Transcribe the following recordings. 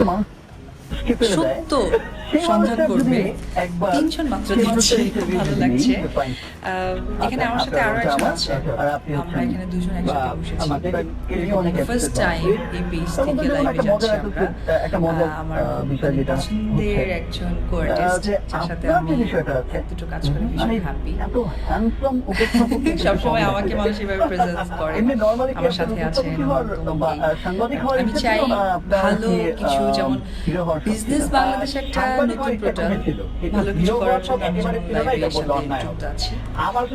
মানুষকে ফেলে দেয় সত্য সন্ধান করবে। তিনজন মাত্র দিচ্ছে খুব ভালো লাগছে। এখানে আমার সাথে আরও একজন আছে। আমরা এখানে দুজন একসাথে বসেছি। ফার্স্ট টাইম এই পেজ থেকে লাইভে যাচ্ছি আমরা। আমার পছন্দের একজন কোয়ার্টিস্ট যার সাথে আমি দুটো কাজ করে ভীষণ মানে হ্যাপি কিন্তু সবসময় আমাকে মানুষ এভাবে প্রেজেন্স করে। আমার সাথে আছেন আমি চাই ভালো কিছু যেমন বিজনেস বাংলাদেশ একটা নতুন পোর্টাল ভালো কিছু করার জন্য আমি বললে সাথে যুক্ত আছি।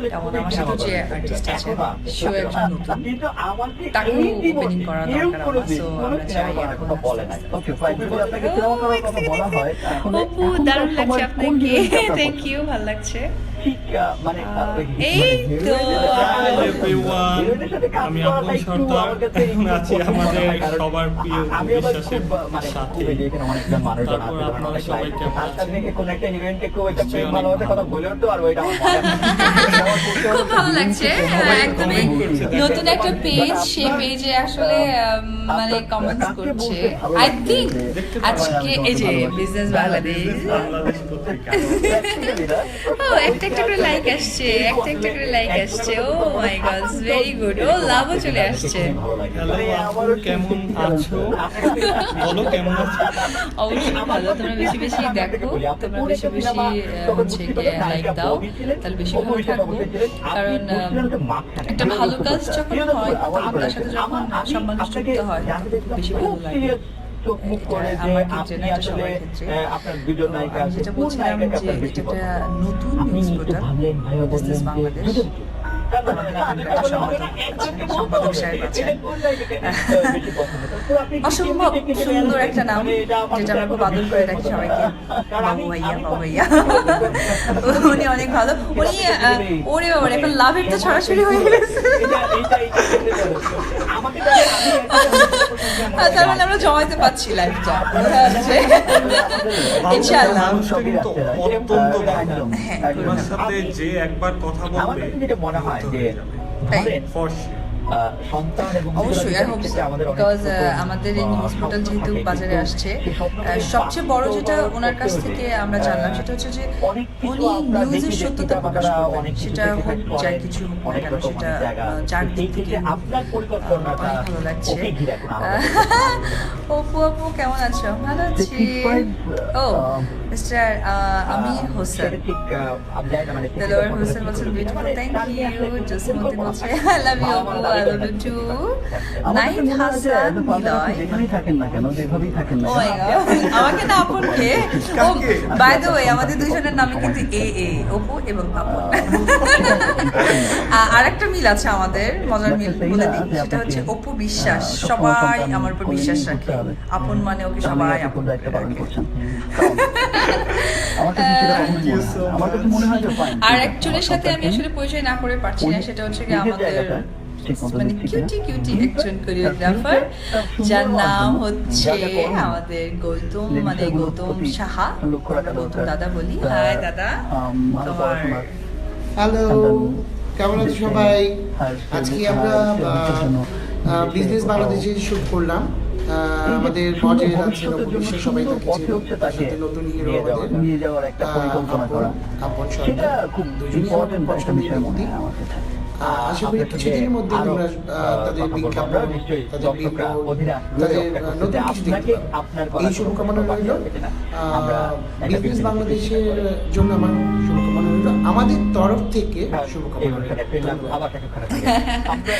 তেমন আমার সাথে যে আর্টিস্ট আছে সেও একজন নতুন। তাকেও ওপেনিং করা দরকার আমার, so আমরা চাই। এখন- অপু দারুণ লাগছে আপনাকে। থ্যাংক ইউ ভালো লাগছে। ঠিক, মানে, এই মানে তো, আমি আপন সর্দার। এখন আছি আমাদের সবার প্রিয় বিশ্বাসের খুব, মানে, সাথে। তারপর আপনারা সবাই কেমন আছেন? কোনো একটা একটা প্রেম কথা ভালো। বলে উঠতে পারব, এটা আমার মনে হয়। খুব ভালো লাগছে একদমই। নতুন একটা পেজ সেই পেজে আসলে মানে কমেন্টস করছে। আই থিঙ্ক আজকে এই যে বিজনেস বাংলাদেশ? ও একটা একটা করে লাইক আসছে একটা একটা করে লাইক আসছে। Oh my god very good ও লাভও চলে আসছে। কেমন আছো? বলো কেমন আছো? অবশ্যই ভালো তোমরা বেশি বেশি দেখো তোমরা বেশি বেশি হচ্ছে গিয়ে লাইক দাও তাহলে বেশি ভালো থাকব। কারণ একটা ভালো কাজ যখন হয় তার সাথে যখন সব মানুষ যুক্ত হয় তখন বেশি ভালো লাগে। চোখ মুখ করে যে আমার ক্ষেত্রে আপনি আসলে আপনার ভিডিও নায়িকা আছে কোন বলছিলাম আপনার বেশি পছন্দ? একটা নতুন নিউজ পোর্টাল বাংলাদেশ সম্পাদক সাহেব আছেন। অসম্ভব সুন্দর একটা নাম যেটা আমরা খুব আদর করে রাখি সবাইকে। বাবু ভাইয়া বাবু ভাইয়া। উনি অনেক ভালো। উনি ওরে বাবা এখন লাভের তো ছড়াছড়ি হয়ে গেছে। তার মানে আমরা জমাইতে পারছি লাইফটা বোঝা ইনশাআল্লাহ। অত্যন্ত ভালো। হ্যাঁ, সাথে যে একবার কথা বলবে মনে হয়। যে ধরেন, অবশ্যই আই হোপ বিকজ আমাদের এই নিউজ পোর্টাল যেহেতু বাজারে আসছে সবচেয়ে বড় যেটা ওনার কাছ থেকে আমরা জানলাম সেটা হচ্ছে যে উনি নিউজের সত্যতা প্রকাশ করবেন সেটা হোক যাই কিছু হোক না কেন সেটা অনেক যার দিক থেকে অনেক ভালো লাগছে। অপু আপু কেমন আছো? ভালো আছি। ও মিস্টার আমির হোসেন দেলোয়ার হোসেন বলছেন বিউটিফুল থ্যাংক ইউ কোনো বলছে আই লাভ ইউ আপু I love you too night Hasan Niloy যেখানেই থাকেন না কেন যেভাবেই থাকেন না ও কেন, মাই গড আমাকে না আপন কে? বাই দ্য ওয়ে আমাদের দুইজনের নামে কিন্তু এ এ অপু এবং আপন আর একটা মিল আছে আমাদের মজার মিল বলে দিই। সেটা হচ্ছে অপু বিশ্বাস। সবাই আমার উপর বিশ্বাস রাখে। আপন মানে ওকে সবাই আপনি দায়িত্ব পালন করছেন? আমার হয়। আমার হয় fine, আর একজনের সাথে আমি আসলে পরিচয় না করে পারছি না সেটা হচ্ছে কি আমাদের মানে কিউটি কিউটি একজন কোরিওগ্রাফার যার নাম হচ্ছে আমাদের গৌতম মানে গৌতম সাহা গৌতম দাদা বলি। হাই দাদা। তোমার হ্যালো কেমন আছো সবাই? আজকে আমরা এর জন্য বিজনেস বাংলাদেশে শুট করলাম। আমাদের ভবিষ্যতের জন্য অপবিশ্বাস সবাই তাকে পথে চেনে। তাকে সাথে নতুন হিরো নিয়ে যাওয়ার- আমাদের নিয়ে যাওয়ার একটা পরিকল্পনা করা। সেটা খুব দুজনেই important আমার ব্যক্তি। আশা করি কিছুদিনের মধ্যে তাদের বিজ্ঞাপন তাদের তাদের নতুন কিছু দেখতে এই শুভকামনা রইল। বিজনেস বাংলাদেশের জন্য আমার শুভকামনা রইল। আমাদের তরফ থেকে হ্যাঁ, শুভকামনা রইল। পেলাম, ধন্যবাদ। আবার তাকে খারাপ লাগে। আমরা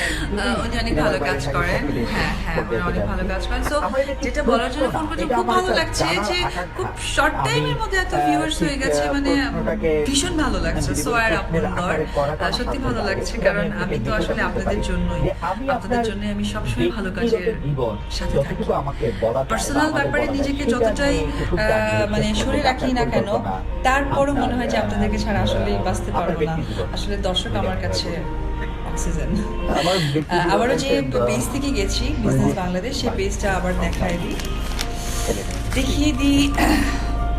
আহ, উনি অনেক ভালো কাজ করেন। হ্যাঁ হ্যাঁ অনেক ভালো কাজ করেন। সো যেটা বলার জন্য ফোন করছি খুব ভালো লাগছে যে খুব শর্ট টাইমের মধ্যে এত ভিউয়ার্স হয়ে গেছে মানে ভীষণ ভালো লাগছে। সো আর আপনার সত্যি ভালো লাগছে কারণ আমি তো আসলে আপনাদের জন্যই। আপনাদের জন্য আমি সবসময় ভালো কাজের সাথে থাকি। পার্সোনাল ব্যাপারে নিজেকে যতটাই মানে সরে রাখি না কেন, তারপরও মনে হয় যে আপনাদেরকে ছাড়া আসলেই বাঁচতে পারব না। আসলে দর্শক আমার কাছে অক্সিজেন। আবারও যে পেজ থেকে গেছি বিজনেস বাংলাদেশ সেই পেজটা আবার দেখায় দিই। দেখিয়ে দিই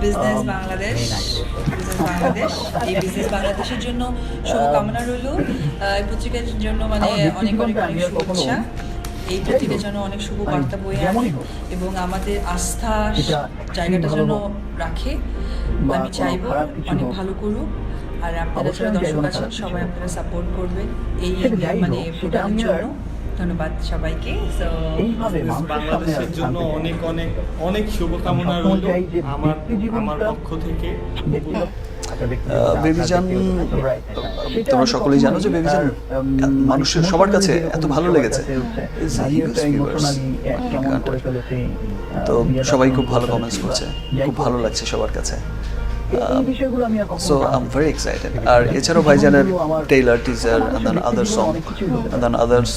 বিজনেস বাংলাদেশ বিজনেস বাংলাদেশ এই বিজনেস বাংলাদেশের জন্য শুভকামনা রইল। এই পত্রিকার জন্য মানে অনেক অনেক অনেক শুভেচ্ছা। এই পৃথিবীতে যেন অনেক শুভ বার্তা বয়ে আনে এবং আমাদের আস্থা সেটা জায়গাটা ভালো যেন হোক। রাখে। আমি চাইব অনেক ভালো করুক। আর আপনারা যারা দর্শক আছেন সবাই আপনারা সাপোর্ট করবেন। এই মানে আর- জন্য। ধন্যবাদ সবাইকে। বাংলাদেশের জন্য অনেক অনেক অনেক শুভকামনা রইল আমার আমার পক্ষ থেকে। বেবিজান, তোমরা সকলেই জানো যে বেবিজান মানুষের মানে সবার কাছে এত ভালো লেগেছে। huge তো সবাই খুব ভালো কমেন্টস করছে। খুব ভালো লাগছে সবার কাছে। So. I am very excited আর এছাড়াও ভাইজানের trailer teaser then other song. Then others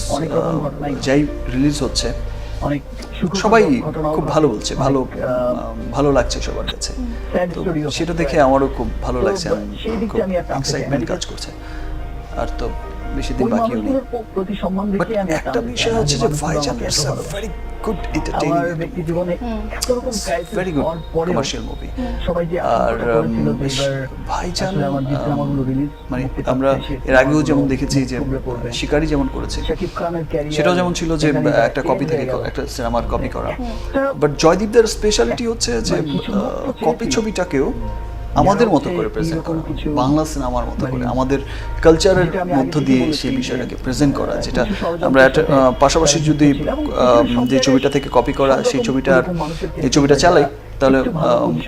যাই রিলিজ হচ্ছে সবাই খুব ভালো বলছে ভালো আহ, ভালো লাগছে সবার কাছে। তো সেটা দেখে আমারও খুব ভালো লাগছে খুব এক্সাইটমেন্ট কাজ করছে। আর তো বেশি দিন বাকিও নেই। বাট একটা বিষয় হচ্ছে যে ভাইজান ভেরি গুড আমার এন্টারটেইনিং ব্যক্তি জীবনে এত রকম crisis very good commercial movie সবাই যে আর ভাইজান আমার যে সিনেমাগুলো release মানে আমরা এর আগেও যেমন দেখেছি যে শিকারি যেমন করেছে সেটাও যেমন ছিল যে একটা কপি থেকে একটা সিনেমার কপি করা। বাট জয়দীপদের স্পেশালিটি হচ্ছে যে তো কপি ছবিটাকেও আমাদের মতো করে প্রেজেন্ট করা বাংলা সিনেমার মতো করে মানে আমাদের কালচারের মধ্য দিয়ে সেই বিষয়টাকে প্রেজেন্ট করা যেটা আমরা পাশাপাশি যদি যে ছবিটা থেকে কপি করা সেই ছবিটার এই ছবিটা চালাই তাহলে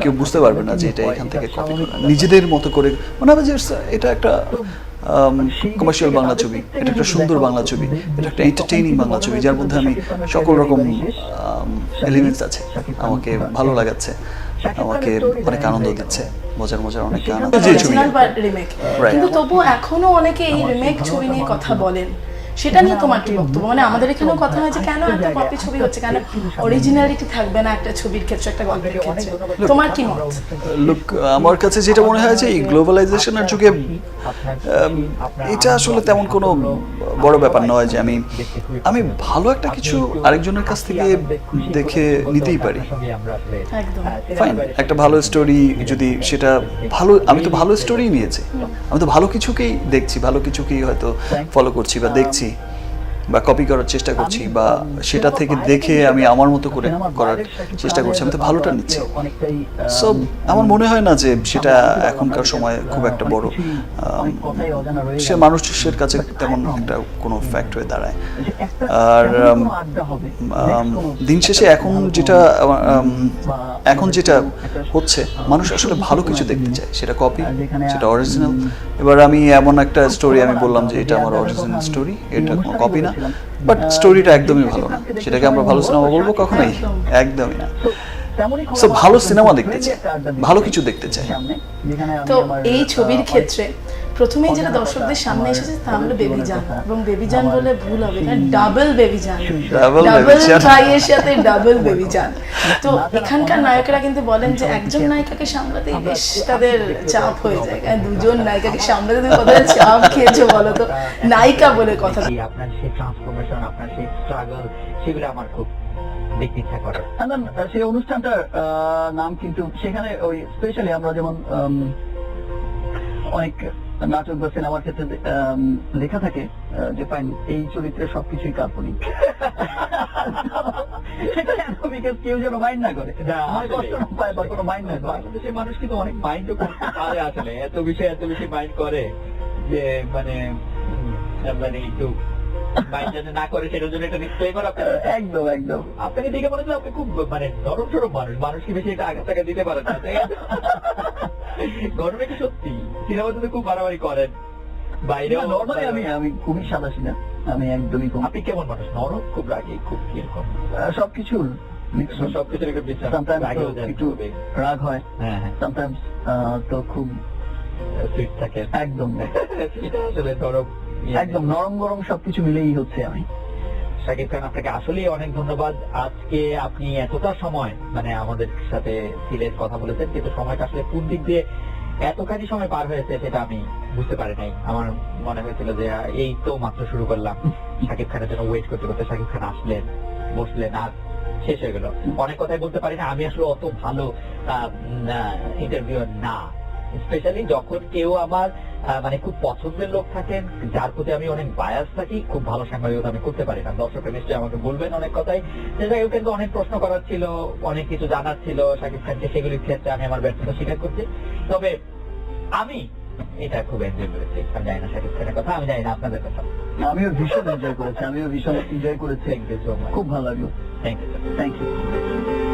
কেউ বুঝতে পারবে না যে এটা এখান থেকে কপি করা। নিজেদের মতো করে মনে হবে যে এটা একটা কমার্শিয়াল বাংলা ছবি এটা একটা সুন্দর বাংলা ছবি এটা একটা এন্টারটেইনিং বাংলা ছবি যার মধ্যে আমি সকল রকম এলিমেন্টস আছে আমাকে ভালো লাগাচ্ছে আমাকে অনেক আনন্দ দিচ্ছে মজার মজার অনেক গান Right. কিন্তু তবুও এখনও অনেকে এই রিমেক ছবি নিয়ে কথা বলেন। সেটা নিয়ে তোমার কি বক্তব্য? মানে আমাদের এখানেও কথা হয় যে কেন এত কপি ছবি হচ্ছে কেন? অরিজিনালিটি থাকবে না একটা ছবির ক্ষেত্রে একটা গল্পের ক্ষেত্রে। তোমার কি মত? লুক আমার কাছে যেটা মনে হয় যে এই গ্লোবালাইজেশনের যুগে এটা আসলে তেমন কোনো বড় ব্যাপার নয় যে আমি আমি ভালো একটা কিছু আরেকজনের কাছ থেকে দেখে নিতেই পারি। ফাইন একটা ভালো স্টোরি যদি সেটা ভালো আমি তো ভালো স্টোরি নিয়েছি। আমি তো ভালো কিছুকেই দেখছি ভালো কিছুকেই হয়তো ফলো করছি বা দেখছি। বা কপি করার চেষ্টা করছি বা সেটা থেকে দেখে আমি আমার মতো করে করার চেষ্টা করছি। আমি তো ভালোটা নিচ্ছি। সো আমার মনে হয় না যে সেটা এখনকার সময় খুব একটা বড় সে মানুষের কাছে তেমন একটা কোনো ফ্যাক্ট হয়ে দাঁড়ায়। আর দিন শেষে এখন যেটা এখন যেটা হচ্ছে মানুষ আসলে ভালো কিছু দেখতে চায়। সেটা কপি সেটা অরিজিনাল এবার আমি এমন একটা স্টোরি আমি বললাম যে এটা আমার অরিজিনাল স্টোরি এটা কোনো কপি না। বাট স্টোরিটা একদমই ভালো না। সেটাকে আমরা ভালো সিনেমা বলব কখনোই? একদমই না। ভালো সিনেমা দেখতে চাই, ভালো কিছু দেখতে চাই। তো এই ছবির ক্ষেত্রে প্রথমেই যেটা দর্শকদের সামনে এসেছে তা হলো বেবি জান এবং বেবি জান বলে ভুল হবে না ডাবল বেবি জান ডাবল জান। সাথে ডাবল বেবি জান তো এখানকার নায়কেরা কিন্তু বলেন যে একজন নায়িকাকে সামলাতেই বেশ তাদের চাপ হয়ে যায়। কারণ দুজন নায়িকাকে সামলাতে তুমি কতটা চাপ খেয়েছো বলো তো? নায়িকা বলে কথা। আপনার সেই ট্রান্সফরমেশন আপনার সেই স্ট্রাগল সেগুলো আমার খুব দেখতে ইচ্ছা করে। সেই অনুষ্ঠানটার আহ, নাম কিন্তু সেখানে ওই স্পেশালি আমরা যেমন অনেক নাটক বা সিনেমার ক্ষেত্রে লেখা থাকে যে ফাইন এই চরিত্রে সবকিছুই কাল্পনিক। কেউ যেন মাইন্ড না করে। আমার কষ্ট না পায় বা কোনো মাইন্ড না করে বাংলাদেশের মানুষ কিন্তু অনেক মাইন্ডও করতে পারে আসলে এত বিষয় এত বেশি মাইন্ড করে যে মানে মানে একটু যাতে না করে সেটার জন্য একটা ডিসক্লেমার আপনার একদম একদম। আপনাকে দেখে মনে হচ্ছে আপনি খুব মানে নরম সরম মানুষ। মানুষকে বেশি একটা আঘাত টাকা দিতে পারেন না তাই কি সত্যি? সিনেমাতে খুব বাড়াবাড়ি করেন। নর্মালি আমি আমি খুবই আমি একদমই কম আপনি কেমন মানুষ? নরম খুব রাগী খুব কীরকম? সবকিছুর সবকিছুর একটু। রাগ হয়। হ্যাঁ হ্যাঁ। সামটাইমস তো খুব সুইট থাকে। একদম। এটা আসলে নরম। একদম। নরম গরম সবকিছু মিলেই হচ্ছে আমি। শাকিব খান আপনাকে আসলেই অনেক ধন্যবাদ। আজকে আপনি এতটা সময় মানে আমাদের সাথে ছিলেন কথা বলেছেন কিন্তু সময়টা আসলে কোন দিক দিয়ে এতখানি সময় পার হয়েছে সেটা আমি বুঝতে পারি নাই। আমার মনে হয়েছিল যে এই তো মাত্র শুরু করলাম। শাকিব খানের জন্য ওয়েট করতে করতে শাকিব খান আসলেন বসলেন আর শেষ হয়ে গেল। অনেক কথাই বলতে পারি না আমি আসলে অত ভালো ইন্টারভিউ না। স্পেশালি যখন কেউ আমার মানে খুব পছন্দের লোক থাকেন যার প্রতি আমি অনেক বায়াস থাকি খুব ভালো সাংবাদিকতা আমি করতে পারি না। দর্শকরা নিশ্চয়ই আমাকে বলবেন অনেক কথাই। যাই কিন্তু অনেক প্রশ্ন করার ছিল অনেক কিছু জানার ছিল শাকিব খানকে সেগুলির ক্ষেত্রে আমি আমার ব্যর্থতা স্বীকার করছি। তবে আমি এটা খুব এনজয় করেছি। আমি জানি না শাকিব খানের কথা আমি জানি না আপনাদের কথা। আমিও ভীষণ এনজয় করেছি আমিও ভীষণ এনজয় করেছি। খুব ভালো লাগল। Thank you thank you